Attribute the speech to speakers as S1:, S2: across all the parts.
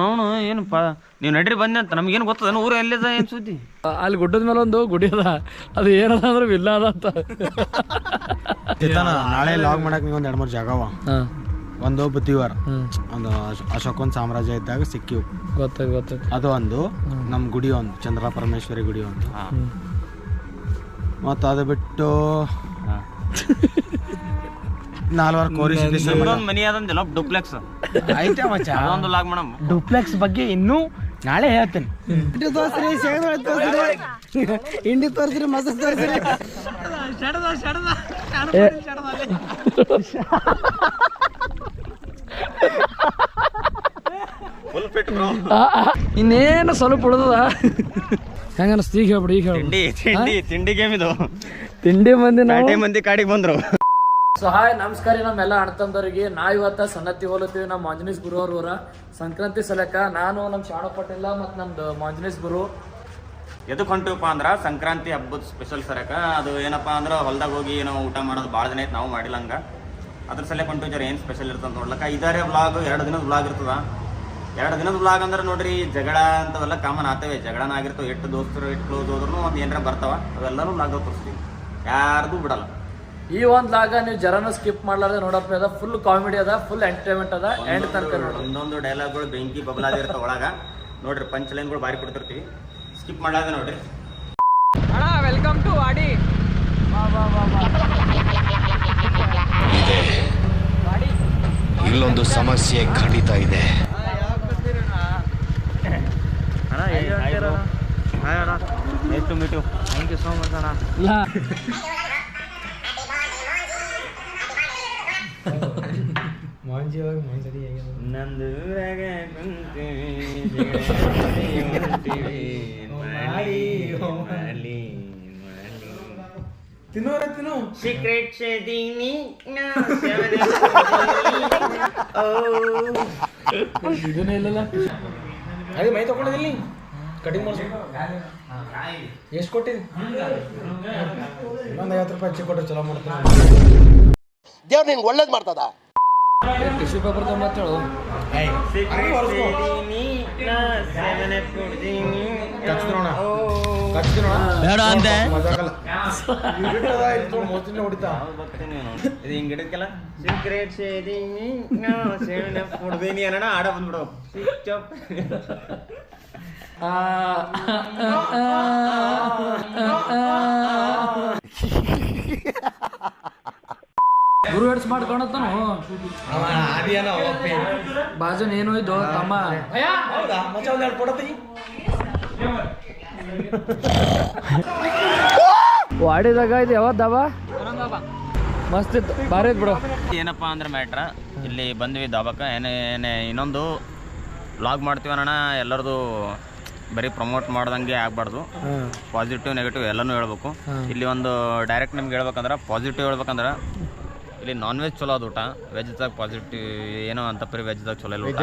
S1: ಅವನು ಏನಪ್ಪ ನೀವು ನಡ್ರಿ ಬಂದೆ ಅಂತ ನಮ್ಗೇನು ಗೊತ್ತದ ಊರು ಎಲ್ಲಿದ ಏನು ಸುದ್ದಿ?
S2: ಅಲ್ಲಿ ಗುಡ್ಡದ ಮೇಲೆ ಒಂದು ಗುಡಿ ಅದ ಅದು ಏನದ ಅಂದ್ರೆ ಇಲ್ಲ ಅದ ಅಂತ.
S3: ನಾಳೆ ಲಾಗ್ ಮಾಡಕ್ ನೀವು ಒಂದ್ ಎರಡ್ ಮೂರು ಜಾಗ ಅವ.
S2: ಹಾಂ.
S3: ಒಂದು ಬುತ್ತಿವಾರ
S2: ಹ್ಮ್
S3: ಒಂದು ಅಶ್- ಅಶೋಕನ್ ಸಾಮ್ರಾಜ್ಯ ಇದ್ದಾಗ ಸಿಕ್ಕಿವು.
S2: ಗೊತ್ತಾಯ್ತು ಗೊತ್ತಾಯ್ತು
S3: ಅದು ಒಂದು ನಮ್ಮ ಗುಡಿ ಒಂದು ಚಂದ್ರ ಪರಮೇಶ್ವರಿ ಗುಡಿ ಒಂದು. ಮತ್ತು ಅದು ಬಿಟ್ಟು ನಾಲ್ವಾರು ಕೋರಿ.
S1: ಇನ್ನೊಂದು ಮನಿ ಅದಂದಿಲ್ಲ ಡುಪ್ಲೆಕ್ಸ್
S3: ಐತೆ ಮಚ್ಚ?
S1: ಅದೊಂದು ಲಾಗ್ ಮಾಡಮ್.
S3: ಡುಪ್ಲೆಕ್ಸ್ ಬಗ್ಗೆ ಇನ್ನೂ ನಾಳೆ ಹೇಳ್ತೇನೆ. ಇಂಡಿ ತೋರಿಸ್ರಿ ಶೇಂಗಾ ತೋರಿಸ್ರಿ. ಇಂಡಿ ತೋರಿಸ್ರಿ ಮಸಾಲ ತೋರಿಸ್ರಿ.
S2: ಇನ್ನೇನು ಸ್ವಲ್ಪ ಉಳ್ದದ? ಹೆಂಗ ಅನಿಸ್ತು ಈಗ ಹೇಳ್ಬಿಡಿ ಈಗ
S1: ತಿಂಡಿ ತಿಂಡಿ ತಿಂಡಿ ಗೇಮ್ ಇದು.
S2: ತಿಂಡಿ ಮಂದಿ
S1: ನಾಳೆ ಮಂದಿ ಕಾಡಿಗೆ ಬಂದ್ರು.
S2: ಸೊ ಹಾಯ್ ನಮಸ್ಕಾರ ನಮ್ಮೆಲ್ಲ ಅಣ್ತಂದವರಿಗೆ ನಾ ಇವತ್ತ ಸನ್ನತಿ ಹೋಲತ್ತೀವಿ ನಮ್ಮ ಮಾಂಜನೀಸ್ ಗುರು ಅವ್ರ ಊರ. ಸಂಕ್ರಾಂತಿ ಸಲಕ ನಾನು ನಮ್ಮ ಶಾಣ ಪಟೇಲ ಮತ್ತು ನಮ್ದು ಮಾಂಜನೀಸ್ ಗುರು.
S1: ಎದಕ್ಕೆ ಹೊಂಟಿವಪ್ಪ ಅಂದ್ರ ಸಂಕ್ರಾಂತಿ ಹಬ್ಬದ ಸ್ಪೆಷಲ್ ಸರಕ ಅದು ಏನಪ್ಪ ಅಂದ್ರೆ ಹೊಲ್ದಾಗ ಹೋಗಿ ಏನೋ ಊಟ ಮಾಡೋದು ಭಾಳ ದಿನ ಐತೆ ನಾವು ಮಾಡಿಲ್ಲ ಹಂಗೆ. ಅದ್ರ ಹೊಂಟಿವಿ ಜರ ಏನು ಸ್ಪೆಷಲ್ ಇರ್ತದೆ ನೋಡ್ಲಕ್ಕ. ಇದಾರೆ ಬ್ಲಾಗ್ ಎರಡು ದಿನದ ಬ್ಲಾಗ್ ಇರ್ತದ. ಎರಡು ದಿನದ ಬ್ಲಾಗ್ ಅಂದ್ರೆ ನೋಡ್ರಿ ಜಗಳ ಅಂತವೆಲ್ಲ ಕಾಮನ್ ಆಗ್ತವೆ. ಜಗಳನ ಆಗಿರ್ತವೆ ಎಷ್ಟು ದೋಸ್ತರು ಎಷ್ಟು ಕ್ಲೋಸ್ ಹೋದ್ರು ಒಂದು ಏನಾರ ಬರ್ತಾವ. ಅವೆಲ್ಲರೂ ವ್ಲಾಗ್ ತೋರಿಸ್ತೀವಿ. ಯಾರ್ದು ಬಿಡಲ್ಲ.
S2: ಈ ಒಂದ್ ಲಾಗ ನೀವು ಜರನ ಸ್ಕಿಪ್ ಮಾಡ್ಲಾರ್ದೆ ನೋಡಪ್ಪ ಅದ ಫುಲ್ ಕಾಮಿಡಿ ಅದ ಫುಲ್ ಎಂಟರ್ಟೈನ್ಮೆಂಟ್ ಅದ ಎಂಡ್ ತನಕ ನೋಡಿ.
S1: ಇನ್ನೊಂದು ಡೈಲಾಗ್ಗಳು ಬೆಂಕಿ ಬಬಲಾದಿರ್ತ ಒಳಗ. ನೋಡ್ರಿ ಪಂಚ್ ಲೈನ್ಗಳು ಬಾರಿ ಕೊಡ್ತಿರ್ತೀವಿ. ಸ್ಕಿಪ್ ಮಾಡ್ಲಾರ್ದೆ ನೋಡ್ರಿ.
S2: Welcome to Wadi.
S4: ಇಲ್ಲೊಂದು ಸಮಸ್ಯೆ ಖಂಡಿತ ಇದೆ.
S1: Nice to meet you thank you so much ಅಣ್ಣ. ನಂದು ಊರಾಗ ಕುಂತೀವಿ, ಮಾಡಿ, ಮಾಡಿ. Secret ಶೇದಿನಿ.
S2: ಇದನ್ನೇ ಇಲ್ಲಲ್ಲ
S3: ಅದೇ ಮೈ ತಗೊಳ್ಳೋದಿಲ್ಲ ಕಟಿಂಗ್ ಮಾಡ್ಸಿ ಎಷ್ಟು ಕೊಟ್ಟಿದ್ದಿ ಇನ್ನೊಂದು ಐವತ್ತು ರೂಪಾಯಿ ಹೆಚ್ಚು ಕೊಟ್ಟರೆ ಚಲೋ ಮಾಡ್ತಾರೆ
S5: ದೇವ್ರು ನಿಂಗೆ ಒಳ್ಳೇದು ಮಾಡ್ತದ?
S2: ಟಿಶ್ಯೂ ಪೇಪರ್ ತೊಂಬತ್ತೇಳು.
S3: ಬೇಡ ಅಂದೆ?
S1: ಇದು ಹಿಂಗ್ ಹಿಡಿದ್ಕಲ್ಲ? Secret sharing no seven up ಕೊಡ್ತೀನಿ ಅನ್ನೋಣ ಆಡ ಬಂದ್ಬಿಡು. ಸ್ವಿಚ್ ಆಫ್
S2: ಗುರು ಹೆಡ್ಸ್ ಒಪ್ಪಿ. ಬಾಜನ್ ಏನು ಇದು ತಮ್ಮ.
S3: ಹೌದಾ? ಮಚ್ಚ ಒಂದು ಎರಡು
S2: ವಾಡಿದಾಗ ಇದು ಯಾವ ದಾಬ ಮಸ್ತ್ ಇತ್ತು. ಭಾರಿ ಇತ್ತು ಬಿಡು.
S1: ಏನಪ್ಪಾ ಅಂದ್ರೆ ಮ್ಯಾಟ್ರ ಇಲ್ಲಿ ಬಂದ್ವಿ ದಾಬಾಕ. ಏನೇ ಏನೇ ಇನ್ನೊಂದು ಲಾಗ್ ಮಾಡ್ತೀವಿ ಅನ್ನೋಣ. ಎಲ್ಲರದು ಬರೀ ಪ್ರಮೋಟ್ ಮಾಡ್ದಂಗೆ ಆಗ್ಬಾರ್ದು. ಪಾಸಿಟಿವ್ ನೆಗೆಟಿವ್ ಎಲ್ಲನೂ ಹೇಳ್ಬೇಕು. ಇಲ್ಲಿ ಒಂದು ಡೈರೆಕ್ಟ್ ನಿಮ್ಗೆ ಹೇಳ್ಬೇಕಂದ್ರೆ ಪಾಸಿಟಿವ್ ಹೇಳ್ಬೇಕಂದ್ರೆ ಇಲ್ಲಿ ನಾನ್ ವೆಜ್ ಚಲೋ ಅದು ಊಟ. ವೆಜ್ದಾಗ ಪಾಸಿಟಿವ್ ಏನೋ ಅಂತ ಪರಿ ವೆಜ್ದಾಗ ಚಲೋ ಇಲ್ಲ ಊಟ.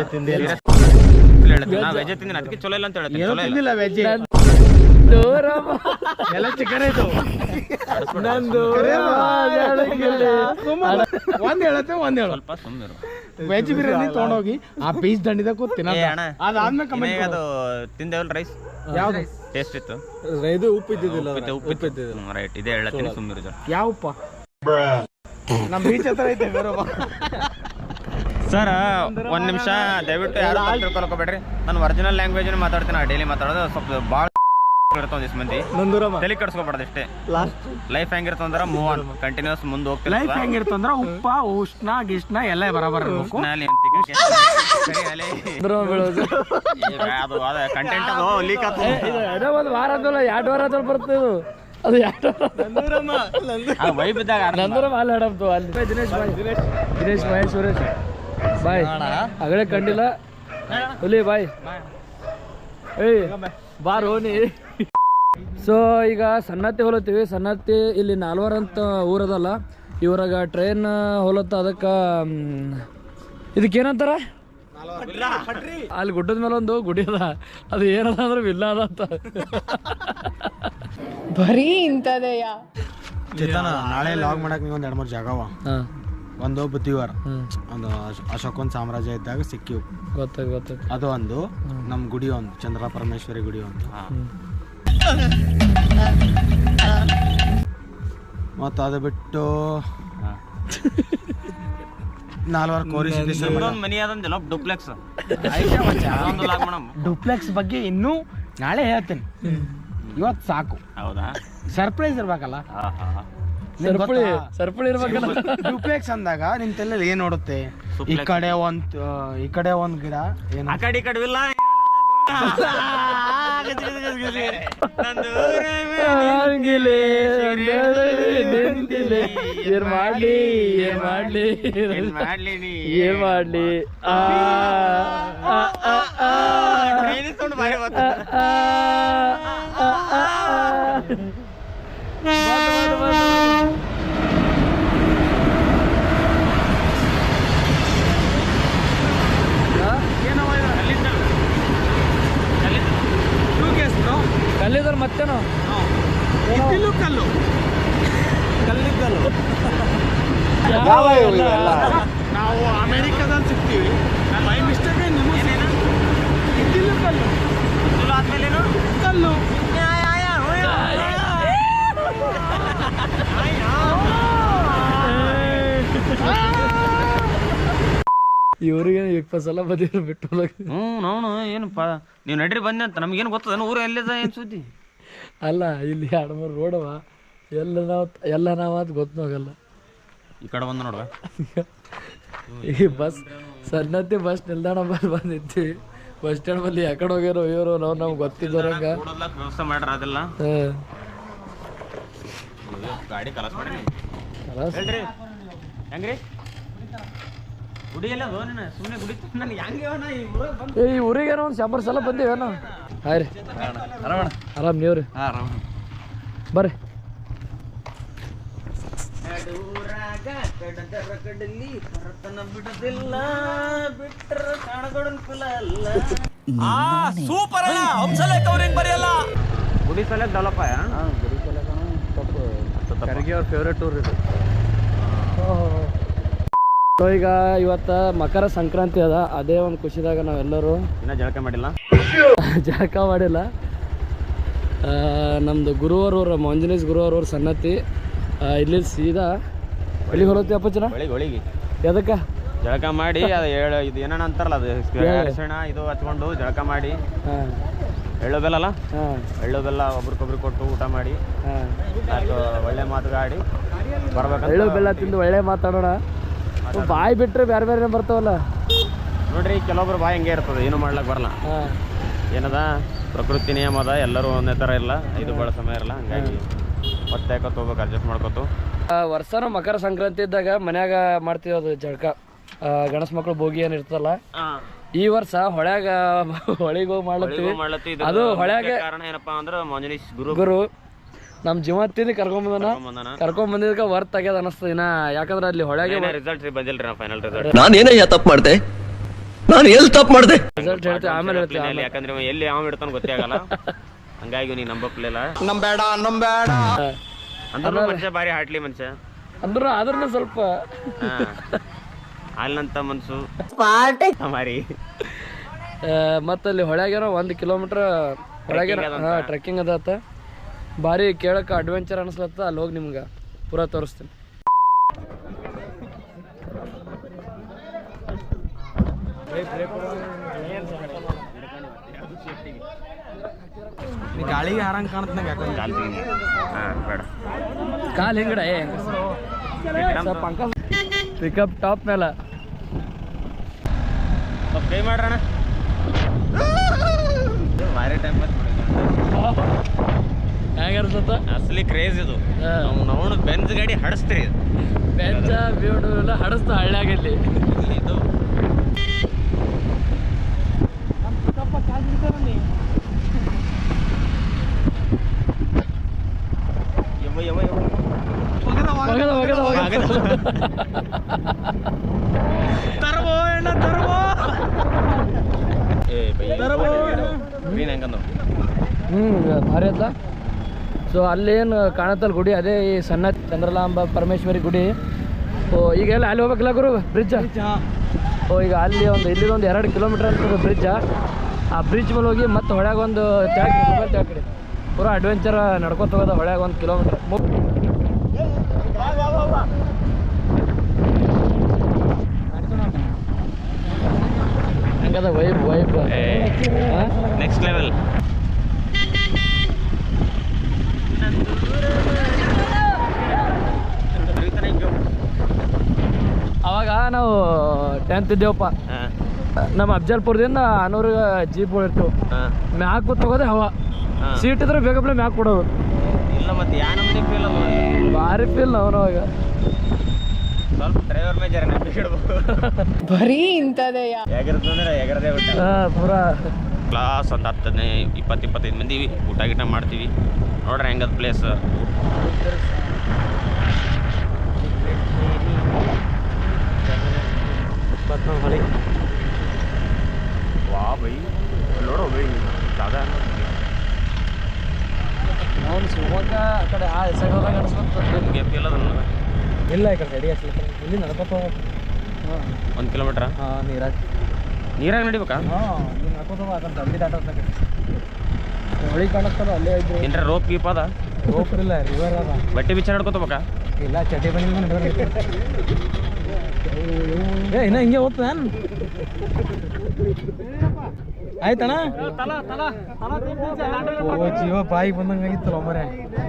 S1: ಹೇಳ್ತೀನಿ, ನಾ ವೆಜ್ ತಿಂದಿನ ಅದಕ್ಕೆ ಚಲೋ ಇಲ್ಲ ಅಂತ ಹೇಳ್ತೀನಿ. ಚಲೋ ಇಲ್ಲ.
S3: ಇಲ್ಲ ವೆಜ್ ಎಲ್ಲ ಚಿಕನ್ ಆಯ್ತು ನಂದು ಒಂದ್ ಹೇಳತ್ತೆ ಒಂದ್ ಹೇಳು.
S1: ಸ್ವಲ್ಪ ಸುಮ್ಮನೆ
S3: ವೆಜ್ ಬಿರಿಯಾನಿ ತಗೊಂಡೋಗಿ ಆ ಪೀಸ್ ದಂಡಿದ ಕೂತ್ ತಿನ್ನ ಅದಾದ್ಮೇಲೆ ಕಮೆಂಟ್
S1: ಅದು ತಿಂದೇವಲ್ ರೈಸ್
S3: ಯಾವ್ದು?
S1: ಟೇಸ್ಟ್ ಇತ್ತು.
S3: ಇದು ಉಪ್ಪು ಇದ್ದಿದ್ದಿಲ್ಲ
S1: ಉಪ್ಪು ಇದ್ದಿದ್ದಿಲ್ಲ ರೈಟ್ ಇದೇ ಹೇಳತ್ತೀನಿ ಸುಮ್ಮನೆ ಯಾವಪ್ಪ
S3: ಯಾವ ಉಪ್ಪ ನಮ್ ಬೀಚ್ ಹತ್ರ ಐತೆ
S1: ಸರ್ ಒಂದ್ ನಿಮಿಷ ದಯವಿಟ್ಟು ಯಾರು ತಪ್ಪು ತಿಳ್ಕೊಬೇಡ್ರಿ ನಾನು ಒರಿಜಿನಲ್ ಲ್ಯಾಂಗ್ವೇಜ್ ಮಾತಾಡ್ತೀನಿ ಡೈಲಿ ಮಾತಾಡೋದು. ಸ್ವಲ್ಪ ಭಾಳ ಇರ್ತಾವ ಒಂದಿಷ್ಟು ಮಂದಿ.
S3: ನಂದೂರಮ್ಮ
S1: ತಲೆ ಕಟ್ಸ್ಕೊಬಾರ್ದು ಇಷ್ಟೇ.
S3: ಲಾಸ್ಟ್
S1: ಲೈಫ್ ಅಂದ್ರೆ ಮೂವ್ ಆನ್ ಕಂಟಿನ್ಯೂಸ್ ಮುಂದೆ ಹೋಗ್ತಿಲ್ಲ
S3: ಲೈಫ್ ಹೆಂಗಿರ್ತಂದ್ರ ಉಪ್ಪ ಉಷ್ಣ ಗಿಷ್ಣ ಎಲ್ಲ ಬರಾಬರ್
S2: ಅಂದ್ರ
S1: ಅದು ಕಂಟೆಂಟ್ ಅದು ಲೀಕ್
S2: ಒಂದು ವಾರ ಎರಡು ವಾರ ಬರ್ತದೆ ಅದು ನಂತರ ಮಾಲ್ ಆಡಮ್ತು ಅಲ್ಲಿ. ಬಾಯ್ ದಿನೇಶ್ ಬಾಯ್ ದಿನೇಶ್ ಬಾಯ್ ಸುರೇಶ್. ಬಾಯ್. ಅಗಳೇ ಕಂಡಿಲ್ಲ. ಹುಲಿ ಬಾಯ್. ಏಯ್ ಬಾರ್ ಹೋನಿ. ಸೊ ಈಗ ಸನ್ನತಿ ಹೊಲತ್ತೀವಿ. ಸನ್ನತಿ ಇಲ್ಲಿ ನಾಲ್ವರ್ ಅಂತ ಊರದಲ್ಲ. ಇವ್ರಾಗ ಟ್ರೈನ್ ಹೊಲತ್ತ ಅದಕ್ಕೆ ಇದಕ್ಕೇನಂತಾರ? ಅಲ್ಲಿ ಗುಡ್ಡದ ಮೇಲೆ ಒಂದು ಗುಡಿ ಅದ. ಅದು ಏನದ ಅಂದ್ರೆ ವಿಲ್ಲ ಅದ ಅಂತ.
S6: ಬರೀ ಇಂಥದೆಯಾ?
S3: ಚೇತನ ನಾಳೆ ಲಾಗ್ ಮಾಡಕ್ ನೀವು ಒಂದು ಎರಡ್ ಮೂರು
S2: ಜಾಗವ.
S3: ಒಂದು ಬುದ್ಧಿವಾರ. ಒಂದು ಅಶೋಕನ ಅಶೋಕನ್ ಸಾಮ್ರಾಜ್ಯ ಇದ್ದಾಗ ಸಿಕ್ಕಿವು.
S2: ಗೊತ್ತಾಯ್ತು ಗೊತ್ತಾಯ್ತು
S3: ಅದು ಒಂದು. ನಮ್ಮ ಗುಡಿ ಒಂದು ಚಂದ್ರ ಪರಮೇಶ್ವರಿ ಗುಡಿ ಒಂದು. ಮತ್ತು ಅದು ಬಿಟ್ಟು ನಾಲ್ವರು ಕೋರಿ ಸಿದ್ದೇಶ್ವರ ಮಠ.
S1: ನಿಮ್ದೊಂದು ಮನಿ ಅದಂದಿಲ್ಲ ಡುಪ್ಲೆಕ್ಸ್. ಅದೊಂದು ಲಾಗ್ ಮಾಡಮ್.
S3: ಡುಪ್ಲೆಕ್ಸ್ ಬಗ್ಗೆ ಇನ್ನೂ ನಾಳೆ ಹೇಳ್ತೀನಿ. ಇವತ್ತು ಸಾಕು.
S1: ಹೌದಾ?
S3: ಸರ್ಪ್ರೈಸ್ ಇರ್ಬೇಕಲ್ಲ?
S1: ಹಾ
S2: ಸರ್ಪಳಿ ಸರ್ಪಳಿ ಇರ್ಬೇಕಲ್ಲ?
S3: ಡುಪ್ಲೆಕ್ಸ್ ಅಂದಾಗ ನಿಮ್ ತಲೆಯಲ್ಲಿ ಏನ್ ನೋಡುತ್ತೆ? ಈ ಕಡೆ ಒಂದ್ ಆ, ಈ ಕಡೆ ಒಂದ್ ಗಿಡ ಏನು
S1: ಆ ಕಡೆ ಈ ಕಡೆ ಇಲ್ಲ. ನಂದು
S2: ಹಂಗಿಲೆ ನಿಂತಿಲೆ ಏನ್ ಮಾಡ್ಲಿ ಏನ್ ಮಾಡ್ಲಿ?
S1: ಏನ್ ಮಾಡ್ಲಿ ನೀ?
S2: ಏನ್ ಮಾಡ್ಲಿ? ಆ ಆ, ಆ, ಆ,
S1: ಟ್ರೈನ್ ಇಸ್ಕೊಂಡು ಬಾರಿ
S2: ಆ, ಆ, ಆ, ಆ, ಕಲ್ಲಿದ್ರ ಮತ್ತೇನು?
S3: ಕಲ್ಲು.
S2: ಯಾವ ಇವೆಲ್ಲ?
S3: ನಾವು ಅಮೇರಿಕಾದಲ್ಲಿ ಸಿಗ್ತೀವಿ. ಬೈ ಮಿಸ್ಟೇಕ್ ಇದ್ದಿಲ್ಲ ಕಲ್ಲು
S1: ಚಲೋ ಆದ್ಮೇಲೇನು
S3: ಕಲ್ಲು.
S2: ಇವ್ರಿಗೆ ಇಪ್ಪತ್ತು ಸಲ ಬಂದಿದ್ರು ಬಿಟ್ಟು ಹೋಗಕ್ಕೆ.
S1: ಹ್ಞೂ ನೋನು ಏನಪ್ಪ ನೀವು ನಡ್ರಿ ಬಂದೆ ಅಂತ ನಮ್ಗೇನು ಗೊತ್ತದ? ಊರು ಎಲ್ಲಿದ ಏನು ಸುದ್ದಿ?
S2: ಅಲ್ಲ ಇಲ್ಲಿ ಎರಡು ಮೂರು ರೋಡವ ಎಲ್ಲ ನಾವು ಎಲ್ಲ ನಾವು ಅದು ಗೊತ್ತೋಗಲ್ಲ
S1: ಈ ಕಡೆ ಬಂದು ನೋಡುವ?
S2: ಈ ಬಸ್ ಸಣ್ಣತ್ತೆ ಬಸ್ ನಿಲ್ದಾಣ ಬಸ್ ಬಂದಿತ್ತು ಬಸ್ ಸ್ಟ್ಯಾಂಡ್ ಬಲ್ಲಿ ಯಾಕಡೆ ಹೋಗ್ಯಾರೋ ಇವರು ನಾವು ನಮ್ಗೆ ಗೊತ್ತಿದ್ದವ್ರಂಗ
S1: ವ್ಯವಸ್ಥೆ ಮಾಡ್ರ ಅದೆಲ್ಲ.
S2: ಹಾಂ.
S1: ಗಾಡಿ ಕಲಸ್ ಮಾಡಿ. ಹೇಳ್ರಿ. ಹೆಂಗ್ರಿ? ನೀನು ಸುಮ್ಮನೆ ಗುಡಿ ನನಗೆ ಹೆಂಗೆ ಈ ಊರಾಗ ಬಂದು
S2: ಏ ಈ ಊರಿಗೆ ಏನೋ ಒಂದು ಶಂಬರ್ ಸಲ ಬಂದೇವೇನೋ ಹಾಯ್ ರೀ. ಆರಾಮ್ ನೀವ್ರಿ? ಬರ್ರಿ.
S1: ಊರಾಗ ಕಡದರ ಕಡಲಿ ಭರತನ ಬಿಡದಿಲ್ಲ ಬಿಟ್ರ ಕಾಣದೊಡನ್ ಕುಲ ಅಲ್ಲ. ಸೂಪರ್ ಅಲ್ಲ ಹಂಸಲೇಖ ಅವ್ರಿಗೆ ಬರೆಯಲ್ಲ. ಗುಡಿ ಸಲ ದಲಪ
S2: ಖರ್ಗೆ ಅವ್ರ ಫೇವ್ರೇಟ್ ಟೂರ್ ಇದು. ಸೊ ಈಗ ಇವತ್ತ ಮಕರ ಸಂಕ್ರಾಂತಿ ಅದ. ಅದೇ ಒಂದು ಖುಷಿದಾಗ ನಾವೆಲ್ಲರೂ
S1: ಇನ್ನ ಜಳಕ ಮಾಡಿಲ್ಲ?
S2: ಜಳಕ ಮಾಡಿಲ್ಲ. ಆ, ನಮ್ದು ಗುರುವಾರವ್ರ ಮಂಜುನೇಶ್ ಗುರುವಾರವ್ರ ಸನ್ನತಿ ಇಲ್ಲಿ ಸೀದಾ ಹೊಳಿ ಹೊರತಿ ಚೆನ್ನಾಗಿ
S1: ಹೊಳಿ ಹೊಳಿಗಿ
S2: ಎದಕ್ಕೆ?
S1: ಜಳಕ ಮಾಡಿ ಅದು ಹೇಳು ಇದು ಏನೇನು ಅಂತಾರಲ್ಲ ಅದು ಇದು ಹಚ್ಕೊಂಡು ಜಳಕ ಮಾಡಿ.
S2: ಹಾಂ.
S1: ಎಳ್ಳು ಬೆಲ್ಲ ಅಲ್ಲ? ಎಳ್ಳು ಬೆಲ್ಲ ಒಬ್ರಿಗೊಬ್ರಿಗೆ ಕೊಟ್ಟು ಊಟ ಮಾಡಿ
S2: ನಾಲ್ಕು
S1: ಅದು ಒಳ್ಳೆ ಮಾತುಗಾಡಿ ಬರ್ಬೇಕು
S2: ಎಳ್ಳು ಬೆಲ್ಲ ತಿಂದು ಒಳ್ಳೆ ಮಾತಾಡೋಣ. ಬಾಯಿ ಬಿಟ್ರೆ ಬೇರೆ ಬೇರೆ ಬರ್ತಾವಲ್ಲ?
S1: ನೋಡ್ರಿ ಕೆಲವೊಬ್ರು ಬಾಯಿ ಹಂಗೆ ಇರ್ತದೆ ಏನು ಮಾಡ್ಲಕ್ಕೆ ಬರಲ್ಲ. ಏನದ? ಪ್ರಕೃತಿ ನಿಯಮ ಅದ ಎಲ್ಲರೂ ಒಂದೇ ಥರ ಇಲ್ಲ ಇದು ಭಾಳ ಸಮಯ ಇರಲ್ಲ ಹಂಗಾಗಿ ಮತ್ತೆ ಹೋಗ್ಬೇಕು ಅಡ್ಜಸ್ಟ್ ಮಾಡ್ಕೊತು.
S2: ವರ್ಷನ ಮಕರ ಸಂಕ್ರಾಂತಿ ಇದ್ದಾಗ ಮನ್ಯಾಗ ಮಾಡ್ತೀವಿ ಅದು ಜಡ್ಕ ಗಣಸ್ ಮಕ್ಳು ಭೋಗಿ ಏನು ಇರ್ತಲ್ಲ ಈ ವರ್ಷ ಹೊಳ್ಯಾಗ ಹೊಳಿಗೆ ಹೋಗಿ ಮಾಡ್ಲತ್ತೀವಿ.
S1: ಮಾಡ್ಲತ್ತಿ
S2: ಅದು ಹೊಳ್ಯಾಗ
S1: ಕಾರಣ ಏನಪ್ಪಾ ಅಂದ್ರೆ ಮಂಜುನೀಶ್ ಗುರು.
S2: ಗುರು ನಮ್ಮ ಜೀವ ಕರ್ಕೊಂಡ್ ಕರ್ಕೊಂಬಂದನ.
S1: ಬಂದನ
S2: ಕರ್ಕೊಂಡ್ ಬಂದಿದ್ದಕ್ಕೆ ವರ್ತ್ ಆಗ್ಯದ ಅನಸ್ತದ ಇನ್ನ. ಯಾಕಂದ್ರೆ ಅಲ್ಲಿ ಹೊಳಗೆ
S1: ರಿಸಲ್ಟ್ ಬಂದಿಲ್ರಿ ನಾ ಫೈನಲ್ ರಿಸಲ್ಟ್
S5: ನಾನೇನಯ್ಯ ತಪ್ಪು ಮಾಡ್ದೆ? ನಾನು ಎಲ್ಲಿ ತಪ್ಪು ಮಾಡ್ದೆ?
S2: ರಿಸಲ್ಟ್ ಹೇಳ್ತೀವಿ ಆಮೇಲೆ ಹೇಳ್ತೀನಿ
S1: ಯಾಕಂದ್ರೆ ಎಲ್ಲಿ ಯಾವ ಇಡ್ತಾನ ಗೊತ್ತಾಗಲ್ಲ ಹಂಗಾಗಿ ನೀ ನಂಬಕ್ಲಿಲ್ಲ.
S5: ನಂಬೇಡ ನಂಬೇಡ
S1: ಅಂದ್ರೆ ಮನುಷ್ಯ ಬಾರಿ ಹಾಟ್ಲಿ ಮನುಷ್ಯ.
S2: ಅಂದ್ರು ಅದ್ರನ್ನ ಸ್ವಲ್ಪ.
S1: ಹಾ. ಹಾಲಿನಂತ ಮನ್ಸು. ಮಾರಿ.
S2: ಮತ್ತಲ್ಲಿ ಮತ್ತ್ ಅಲ್ಲಿ ಹೊಳ್ಯಾಗೇನೋ ಒಂದು ಕಿಲೋಮೀಟ್ರ್ ಹೊರಗೆ ಹಾಂ ಟ್ರೆಕ್ಕಿಂಗ್ ಅದತ್ತ ಭಾರಿ ಕೇಳಕ್ಕೆ ಅಡ್ವೆಂಚರ್ ಅನಿಸ್ಲತ್ತ ಅಲ್ಲಿ ಹೋಗಿ ನಿಮ್ಗೆ ಪೂರಾ ತೋರಿಸ್ತೀನಿ.
S3: ಗಾಳಿಗೆ ಹಾರಂಗ್ ಕಾಣತ್ ನಂಗೆ ಯಾಕಂದ್ರೆ
S1: ಕಾಲ್ ತೆಗಿ. ಹಾ ಬೇಡ.
S2: ಕಾಲ್ ಹಿಂಗಡ ಸ್ವಲ್ಪ ಪಿಕಪ್ ಟಾಪ್ ಮೇಲೆ.
S1: ಸ್ವಲ್ಪ ಕೈ ಮಾಡ್ರಣ ಭಾರಿ ಟೈಮ್
S2: ಹೆಂಗಿರ್ತದ
S1: ಅಸಲಿ ಕ್ರೇಜ್ ಇದು. ನಾವು ನಾವು ಬೆಂಜ್ ಗಾಡಿ ಹಡಸ್ತೀರಿ ಬೆಂಜ
S2: ಬ್ಯೂಟು ಬೀಡು ಎಲ್ಲ ಹಡಸ್ತಾ ಹಳ್ಳ್ಯಾಗಲ್ಲಿ
S1: ಇದು. ಯಮ್ಮ ಯಮ್ಮ ಯಮ್ಮ
S2: ಒಗದ ಒಗದ ಒಗದ
S1: ಏ ಬೈ, ನೀನ್ ಹೆಂಗಂದು
S2: ಹ್ಞೂ ಭಾರಿ ಅದ ಸೊ ಅಲ್ಲೇನು ಕಾಣತ್ತಲ್ಲ ಗುಡಿ ಅದೇ ಈ ಸಣ್ಣ ಚಂದ್ರಲಾಂಬ ಪರಮೇಶ್ವರಿ ಗುಡಿ. ಓ ಈಗ ಎಲ್ಲ ಅಲ್ಲಿ ಹೋಗ್ಬೇಕಲ್ಲ ಗುರು ಬ್ರಿಡ್ಜ್ ಓ ಈಗ ಅಲ್ಲಿ ಒಂದು ಇಲ್ಲಿ ಒಂದು ಎರಡು ಕಿಲೋಮೀಟರ್ ಅಂತ ಬ್ರಿಡ್ಜ್ ಆ ಬ್ರಿಡ್ಜ್ ಮೇಲೆ ಹೋಗಿ ಮತ್ತೆ ಹೊಳ್ಯಾಗ ಒಂದು ತ್ಯಾಗ್ ಮೊಬೈಲ್ ತ್ಯಾಗ್ ಕಡೆ. ಪೂರಾ ಅಡ್ವೆಂಚರ್ ನಡ್ಕೊತ ಹೋಗೋದ ಹೊಳ್ಯಾಗ ಒಂದು ಕಿಲೋಮೀಟರ್
S1: ನೆಕ್ಸ್ಟ್ ಲೆವೆಲ್
S2: ಅವಾಗ ನಾವು ಟೆಂತ್ ಇದ್ದೇವಪ್ಪ. ನಮ್ಮ ಅಫ್ಜಲ್ಪುರದಿಂದ ಅನೂರು ಜೀಪ್ ಇರ್ತವೆ. ಮ್ಯಾಕ್ ಕೂತ್ಕೋದೆ ಹವ. ಹವಾ ಸೀಟ್ ಇದ್ರೆ ಬೇಗ ಬೇಗ ಮ್ಯಾಕ್ ಕೊಡೋದು.
S1: ಇಲ್ಲ ಮತ್ತೆ ಯಾ ನಮ್ಗೆ ಫೀಲ್ ಅಲ್ಲ
S2: ಭಾರಿ ಫೀಲ್ ಅವನು ಅವಾಗ.
S1: ಸ್ವಲ್ಪ ಡ್ರೈವರ್ ಮೇಜರ್
S3: ಬರೀ ಇಂಥದೇ
S1: ಹೇಗಿರ್ತದೆ ಅಂದ್ರೆ ಹೆಗರದೇ ಬಿಟ್ಟ
S2: ಹಾ, ಪೂರಾ.
S1: ಕ್ಲಾಸ್ ಒಂದು ಹತ್ತು ಹದಿನೈದು ಇಪ್ಪತ್ತು ಇಪ್ಪತ್ತೈದು ಮಂದಿ ಊಟ ಗೀಟ ಮಾಡ್ತೀವಿ. ನೋಡ್ರಿ ಹೆಂಗದ ಪ್ಲೇಸ್ ವಾ ಬೈ ನೋಡೋ ಬೈ ಜಾಗ.
S2: ಅವ್ನು ಶಿವಮೊಗ್ಗ ಆ ಕಡೆ ಆ ಸೈಡ್ ಹೋದಾಗ
S1: ನಿಮಗೆ
S2: ಇಲ್ಲ ಈ ಕಡೆ ನಡ್ಕೊತ
S1: ಒಂದು ಕಿಲೋಮೀಟ್ರ
S2: ಹಾಂ ನೀರಾಗ.
S1: ನೀರಾಗ ನಡಿಬೇಕಾ
S2: ಹೊಳಿ ಅಲ್ಲೇ
S1: ಏನ್ರ ರೋಪ್ ಗೀಪ್ ಅದ
S2: ಇಲ್ಲ ರಿವರ್ ಅದ
S1: ಬಟ್ಟೆ ಬಿಚ್ಚ ನಡ್ಕೋತಬೇಕಾ
S2: ಇಲ್ಲ ಚಟಿ ಬಂದ್ರೆ ಏ ಇನ್ನ ಹಿಂಗೆ ಹೋಗ್ತದ ಆಯ್ತಣ್ಣ ಓ ಜೀವ ಬಾಯಿಗೆ ಬಂದಂಗೆ ಆಗಿತ್ತಲ್ಲ ಮರೆ